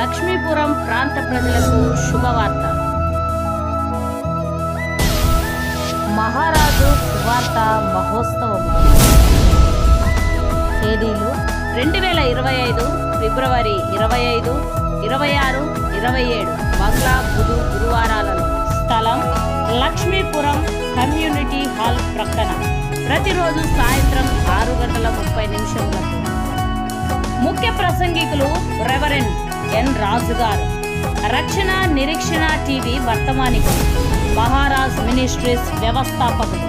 లక్ష్మీపురం ప్రాంత ప్రజలకు శుభవార్త. మహారాజు సువార్త మహోత్సవం. తేదీలు రెండు వేల ఇరవై ఐదు ఫిబ్రవరి ఇరవై ఐదు ఇరవై ఆరు ఇరవై ఏడు. బంగ్లా బుధు గురువారాలలో స్థలం లక్ష్మీపురం కమ్యూనిటీ హాల్ ప్రక్కన. ప్రతిరోజు సాయంత్రం ఆరు గంటల ముప్పై నిమిషములకు. ముఖ్య ప్రసంగికులు రెవరెండ్ ఎన్ రాజు గారు రక్షణ నిరీక్షణ టీవీ వర్తమానికులు. మహారాజ్ మినిస్ట్రీస్ వ్యవస్థాపకులు.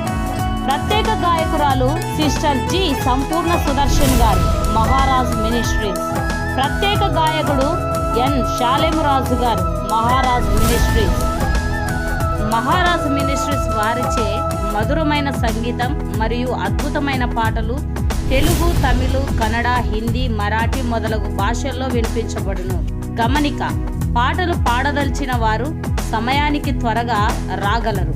ప్రత్యేక గాయకురాలు సిస్టర్ జి సంపూర్ణ సుదర్శన్ గారు మహారాజ్ మినిస్ట్రీస్. ప్రత్యేక గాయకుడు ఎన్ శాలెమురాజు గారు మహారాజ్ మినిస్ట్రీస్. మహారాజ్ మినిస్ట్రీస్ వారిచే మధురమైన సంగీతం మరియు అద్భుతమైన పాటలు తెలుగు తమిళ కన్నడ హిందీ మరాఠీ మొదలగు భాషల్లో వినిపించబడును. గమనిక పాటలు పాడదలిచిన వారు సమయానికి త్వరగా రాగలరు.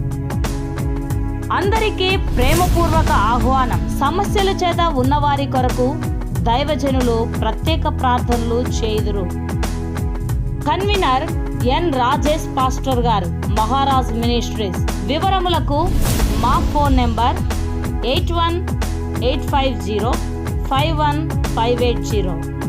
అందరికీ ప్రేమపూర్వక ఆహ్వానం. సమస్యల చేత ఉన్నవారి కొరకు దైవజనులు ప్రత్యేక ప్రార్థనలు చేయుదురు. కన్వీనర్ ఎన్ రాజేష్ పాస్టర్ గారు మహారాజ్ మినిస్ట్రీస్. వివరములకు మా ఫోన్ నెంబర్ ఎయిట్ వన్ 850 51580.